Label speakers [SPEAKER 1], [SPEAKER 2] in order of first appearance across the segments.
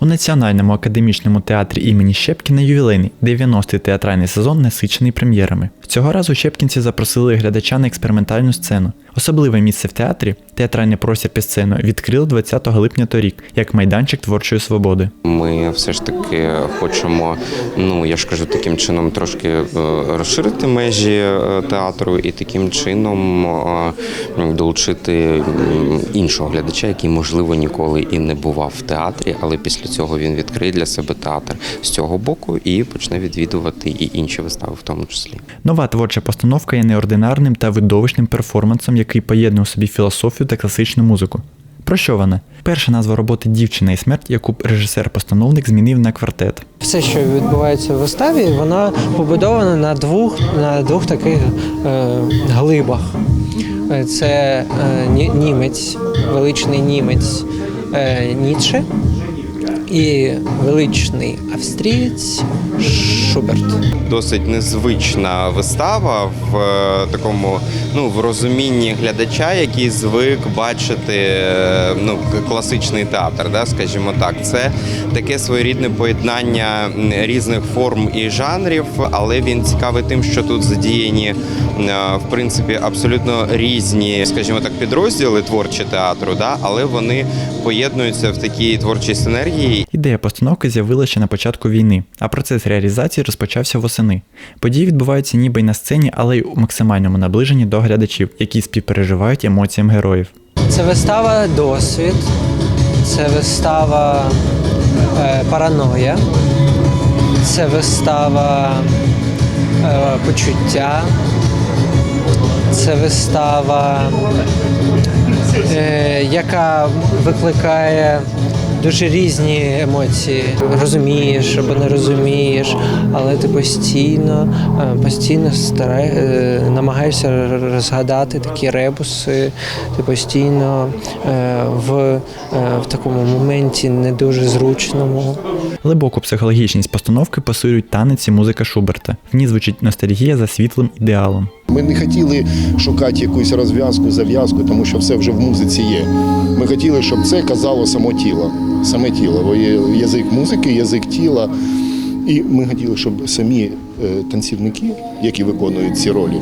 [SPEAKER 1] У Національному академічному театрі імені Щепкіна ювілейний 90-й театральний сезон насичений прем'єрами. Цього разу щепкінці запросили глядача на експериментальну сцену. Особливе місце в театрі театральний простір під сценою відкрили 20 липня торік як майданчик творчої свободи.
[SPEAKER 2] Ми все ж таки хочемо, ну я ж кажу, таким чином трошки е, розширити межі е, театру і таким чином е, долучити іншого глядача, який можливо ніколи і не бував в театрі, але після цього він відкриє для себе театр з цього боку і почне відвідувати і інші вистави, в тому числі.
[SPEAKER 1] Нова творча постановка є неординарним та видовищним перформансом, який поєднує у собі філософію та класичну музику. Про що вона? Перша назва роботи Дівчина і смерть, яку режисер-постановник змінив на квартет.
[SPEAKER 3] Все, що відбувається в виставі, вона побудована на двох, на двох таких е, глибах. Е, Це е, німець, величний німець е, Ніцше і величний австрієць Шуберт.
[SPEAKER 2] Досить незвична вистава в е, такому ну в розумінні глядача, який звик бачити е, ну класичний театр, да, скажімо так. Це таке своєрідне поєднання різних форм і жанрів, але він цікавий тим, що тут задіяні е, в принципі абсолютно різні, скажімо так, підрозділи творчі театру, да, але вони поєднуються в такій творчій синергії
[SPEAKER 1] Ідея постановки з'явилася ще на початку війни, а процес реалізації розпочався восени. Події відбуваються ніби й на сцені, але й у максимальному наближенні до глядачів, які співпереживають емоціям героїв.
[SPEAKER 3] Це вистава Досвід, це вистава е, Параноя, це вистава е, Почуття, це вистава, е, яка викликає дуже різні емоції. Розумієш або не розумієш, але ти постійно, е, постійно старай, е, намагаєшся розгадати такі ребуси, ти постійно е, в, в такому моменті не дуже зручному.
[SPEAKER 1] Глибоку психологічність постановки пасують танець і музика Шуберта. В ній звучить ностальгія за світлим ідеалом.
[SPEAKER 4] Ми не хотіли шукати якусь розв'язку, зав'язку, тому що все вже в музиці є. Ми хотіли, щоб це казало само тіло, саме тіло, бо є язик музики, язик тіла. І ми хотіли, щоб самі е, танцівники, які виконують ці ролі,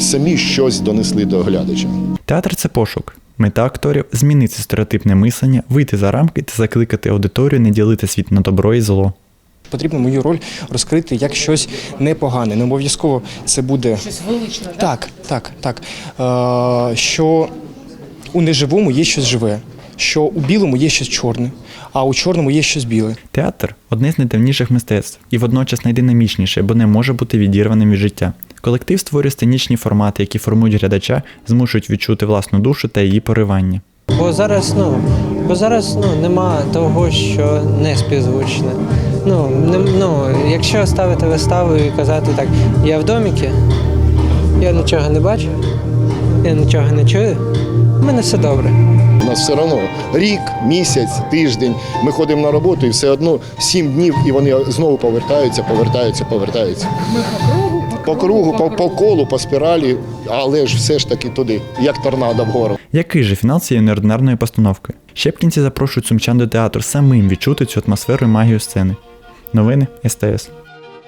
[SPEAKER 4] самі щось донесли до глядача.
[SPEAKER 1] Театр це пошук. Мета акторів змінити стереотипне мислення, вийти за рамки та закликати аудиторію не ділити світ на добро і зло.
[SPEAKER 5] Потрібно мою роль розкрити як щось непогане. Не обов'язково це буде
[SPEAKER 6] Щось величне,
[SPEAKER 5] так, так, так. Е, що у неживому є щось живе, що у білому є щось чорне, а у чорному є щось біле.
[SPEAKER 1] Театр одне з найдавніших мистецтв і водночас найдинамічніше, бо не може бути відірваним від життя. Колектив створює сценічні формати, які формують глядача, змушують відчути власну душу та її поривання.
[SPEAKER 3] Бо зараз, ну, бо зараз ну, нема того, що не співзвучне. Ну, не, ну, якщо ставити виставу і казати так, я в доміки, я нічого не бачу, я нічого не чую, в мене все добре.
[SPEAKER 4] У нас все одно рік, місяць, тиждень. Ми ходимо на роботу і все одно сім днів, і вони знову повертаються, повертаються, повертаються. По кругу, по, по колу, по спіралі, але ж все ж таки туди, як торнадо вгору.
[SPEAKER 1] Який же фінал цієї неординарної постановки? Щепкінці запрошують сумчан до театру самим відчути цю атмосферу і магію сцени. Новини СТС.